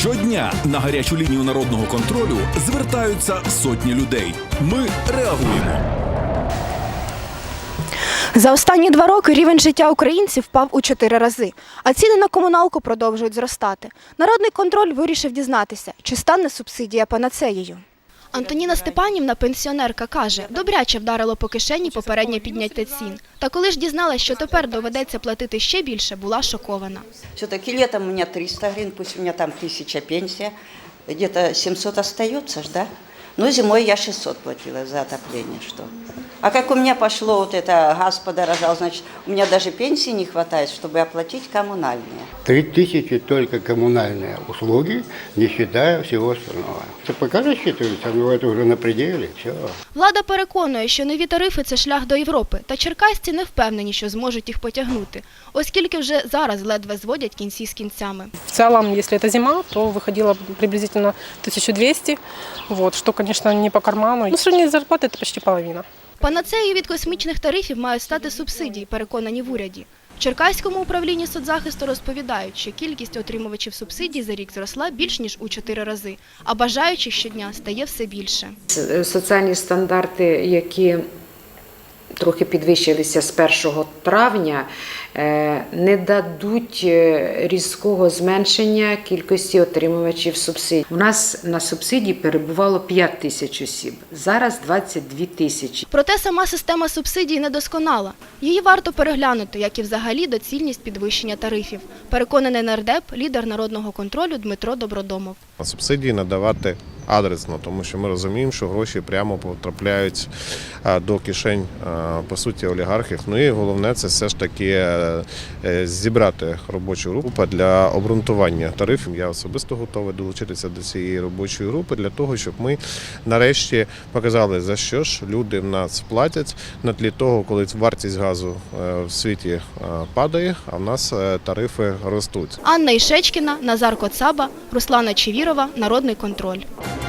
Щодня на гарячу лінію народного контролю звертаються сотні людей. Ми реагуємо. За останні два роки рівень життя українців впав у чотири рази, а ціни на комуналку продовжують зростати. Народний контроль вирішив дізнатися, чи стане субсидія панацеєю. Антоніна Степанівна, пенсіонерка, каже, добряче вдарило по кишені попереднє підняття цін. Та коли ж дізналась, що тепер доведеться платити ще більше, була шокована. Все-таки літом у мене 300 гривень, пусть у мене там 1000 пенсія, десь 700 залишається, ж, да? Ну, зимой я 600 платила за отопление, что? А как у меня пошло вот это, газ подорожал, значит, у меня даже пенсии не хватает, чтобы оплатить коммунальные. Три тысячи только коммунальные услуги, не считая всего остального. Это пока рассчитывается, но это уже на пределе, все. Влада переконує, що нові тарифи це шлях до Європи, та черкасці не впевнені, що зможуть їх потягнути, оскільки вже зараз ледве зводять кінці з кінцями. В целом, если это зима, то выходило приблизительно 1200, вот, что, конечно, не по карману. Ну, средняя зарплата – это почти половина. Панацею від космічних тарифів мають стати субсидії, переконані в уряді. В Черкаському управлінні соцзахисту розповідають, що кількість отримувачів субсидій за рік зросла більш ніж у чотири рази, а бажаючих щодня стає все більше. Е, соціальні стандарти, які трохи підвищилися з 1 травня, е, не дадуть е, різкого зменшення кількості отримувачів субсидій. У нас на субсидії перебувало 5 тисяч осіб, зараз 22 тисячі. Проте сама система субсидій недосконала. Її варто переглянути, як і взагалі доцільність підвищення тарифів. Переконаний нардеп, лідер народного контролю Дмитро Добродомов. Субсидії надавати адресно, тому що ми розуміємо, що гроші прямо потрапляють до кишень по суті олігархів. Ну і головне це все ж таки е, е, зібрати робочу групу для обґрунтування тарифів. Я особисто готовий долучитися до цієї робочої групи для того, щоб ми нарешті показали за що ж люди в нас платять на тлі того, коли вартість газу е, в світі падає, а в нас тарифи ростуть. Анна Ішечкіна, Назар Коцаба, Руслана Чевірова, Народний контроль.